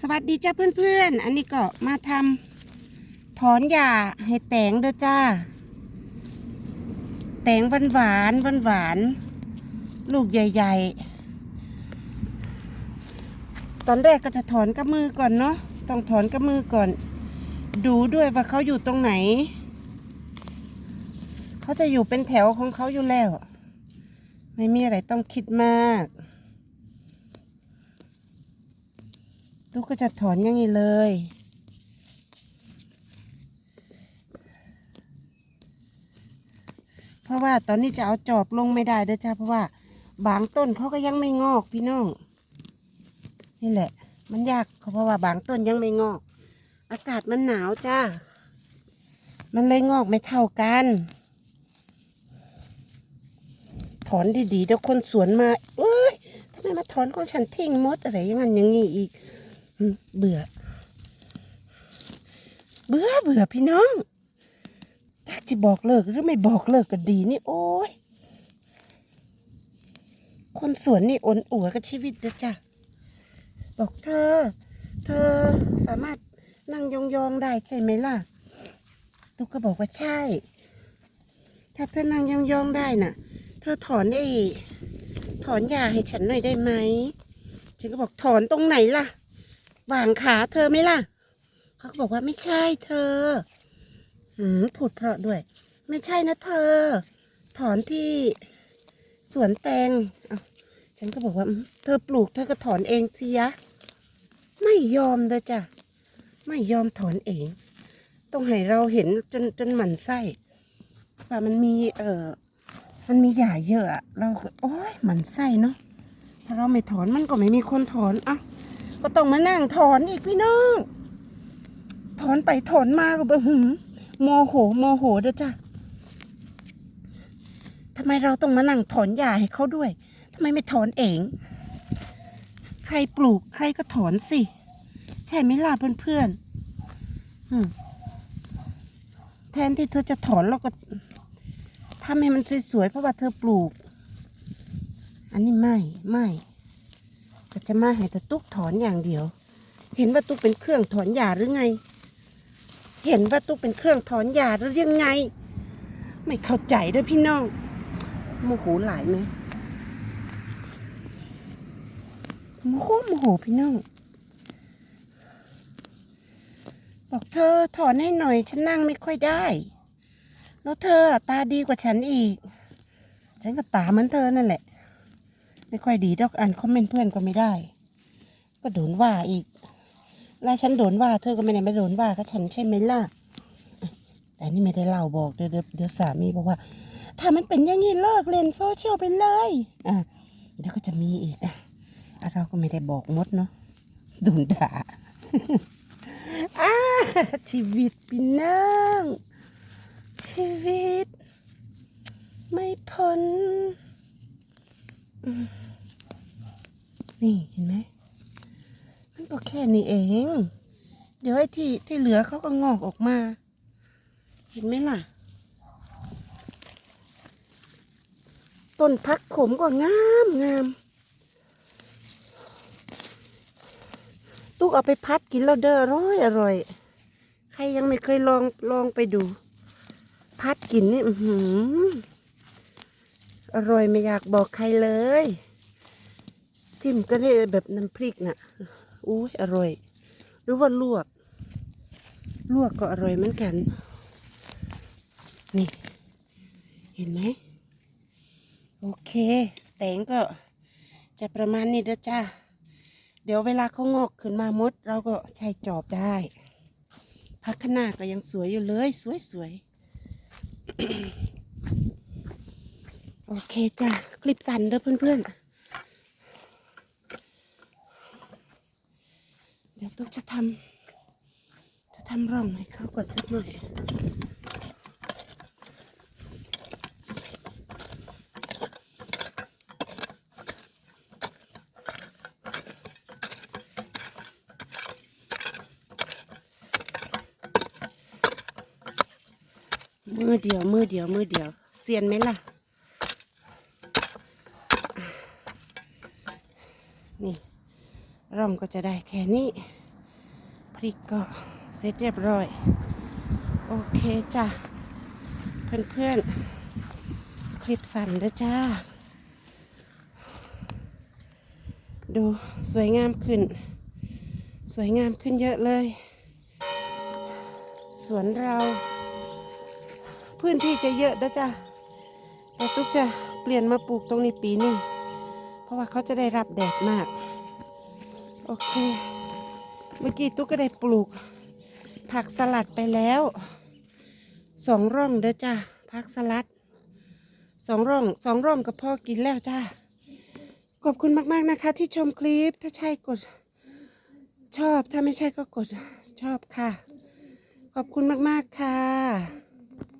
สวัสดีจ้าเพื่อนๆ อันนี้ก็มาทำถอนหญ้าให้แตงเด้อจ้า แตงหวานหวานหวานหวาน ลูกใหญ่ๆ ตอนแรกก็จะถอนกับมือก่อนเนาะ ต้องถอนกับมือก่อน ดูด้วยว่าเขาอยู่ตรงไหน เขาจะอยู่เป็นแถวของเขาอยู่แล้ว ไม่มีอะไรต้องคิดมาก ลูกก็จะถอนอย่างนี้เลย เพราะว่าตอนนี้จะเอาจอบลงไม่ได้เด้อจ้าเพราะว่าบางต้นเขาก็ยังไม่งอกพี่น้อง นี่แหละ มันยากเพราะว่าบางต้นยังไม่งอก อากาศมันหนาวจ้า มันเลยงอกไม่เท่ากัน ถอนดีๆเดี๋ยวคนสวนมาเอ้ยทำไมมาถอนของฉันทิ้งมดอะไรอย่างนั้นอย่างนี้อีก เบื่อ เบื่อเบื่อพี่น้องถ้าจะบอกเลิกหรือไม่บอกเลิกก็ดีนี่ โอ้ย คนสวนนี่อ่อนอัวกับชีวิตเด้อจ้ะบอกเธอ เธอสามารถนั่งยองๆได้ใช่ไหมล่ะ ตุ๊กก็บอกว่าใช่ ถ้าเธอนั่งยองๆได้น่ะ เธอถอนได้ถอนยาให้ฉันหน่อยได้ไหม ฉันก็บอกถอนตรงไหนล่ะ วางขาเธอไหมล่ะ เขาก็บอกว่าไม่ใช่เธอ หืมพูดเพราะด้วย ไม่ใช่นะเธอ ถอนที่สวนแตงอ้าฉันก็บอกว่า เธอปลูกเธอก็ถอนเองสิยะ ไม่ยอมเลยจ้ะ ไม่ยอมถอนเอง ต้องให้เราเห็นจนจนหมันไส้ว่ามันมี เอ่อ มันมีหญ้าเยอะอะ เราก็โอ้ยหมันไส้เนาะ ถ้าเราไม่ถอนมันก็ไม่มีคนถอนอะ ก็ต้องมานั่งถอนอีกพี่น้อง ถอนไปถอนมาก็แบบหืมโมโหโมโหเด้อจ้ะทำไมเราต้องมานั่งถอนหญ้าให้เขาด้วยทำไมไม่ถอนเอง ใครปลูกใครก็ถอนสิ ใช่ไหมล่ะเพื่อนๆอืมแทนที่เธอจะถอนเราก็ทำให้มันสวยๆเพราะว่าเธอปลูก อันนี้ไม่ไม่ ก็จะมาให้ต่ตุ๊กถอนอย่างเดียว เห็นว่าตุกเป็นเครื่องถอนหญ้าหรือไง เห็นว่าตุกเป็นเครื่องถอนหญ้าหรือยังไง ไม่เข้าใจเด้วยพี่น้องโมโหหลายไหมโมโหโมโหพี่น้องบอกเธอถอนให้หน่อย ฉันนั่งไม่ค่อยได้ แล้วเธอตาดีกว่าฉันอีก ฉันก็ตาเหมือนเธอนั่นแหละ ไม่ค่อยดีดอกอ่านคอมเมนต์เพื่อนก็ไม่ได้ ก็โดนว่าอีกแล้วฉันโดนว่าเธอก็ไม่ได้ไม่โดนว่าก็ฉันใช่ไหมล่ะแต่นี่ไม่ได้เล่าบอกเดี๋ยวเดี๋ยวสามีบอกว่า ถ้ามันเป็นอย่างนี้เลิกเล่นโซเชียลไปเลยอะเดี๋ยวก็จะมีอีกอะเราก็ไม่ได้บอกมดเนาะโดนด่าอ่าชีวิตพี่น้องชีวิต ไม่พ้น นี่เห็นไหมมันก็แค่นี้เอง เดี๋ยวไอ้ที่ที่เหลือเขาก็งอกออกมา เห็นไหมล่ะ ต้นพักขมก็งามงามตุกเอาไปพัดกินแล้วเด้ออร่อยอร่อย ใครยังไม่เคยลองลองไปดู พัดกินนี่ อือหือ อร่อยไม่อยากบอกใครเลย จิ้มก็ได้แบบน้ำพริกน่ะอุ้ยอร่อย หรือว่าลวก ลวกก็อร่อยเหมือนกัน นี่ เห็นไหม โอเค แตงก็จะประมาณนี้เด้อจ้าเดี๋ยวเวลาเขางอกขึ้นมามด เราก็ใช้จอบได้พักข้างหน้าก็ยังสวยอยู่เลย สวยสวย โอเคจ้ะ คลิปสั้นเด้อเพื่อนๆ เดี๋ยวตุ๊กจะทำจะทำร่องให้เขาก่อนสักหน่อยมือเดียวมือเดียวมือเดียวเซียนไหมล่ะ นี่ร่องก็จะได้แค่นี้ พริกก็เสร็จเรียบร้อย โอเคจ้ะ เพื่อนๆ คลิปสั่นด้อจ้า ดูสวยงามขึ้น สวยงามขึ้นเยอะเลย สวนเรา พื้นที่จะเยอะเด้อจ้ะแต่ตุ๊กจะเปลี่ยนมาปลูกตรงนี้ปีนึงเพ ราะว่าเขาจะได้รับแดดมาก โอเค เมื่อกี้ตุ๊กก็ได้ปลูก ผักสลัดไปแล้วสองร่องเด้อจ้าผักสลัดสองร่องสองร่องก็พอกินแล้วจ้าขอบคุณมาก ๆ นะคะ ที่ชมคลิปถ้าใช่กด ชอบถ้าไม่ใช่ก็กดชอบค่ะ ขอบคุณมาก ๆ ค่ะ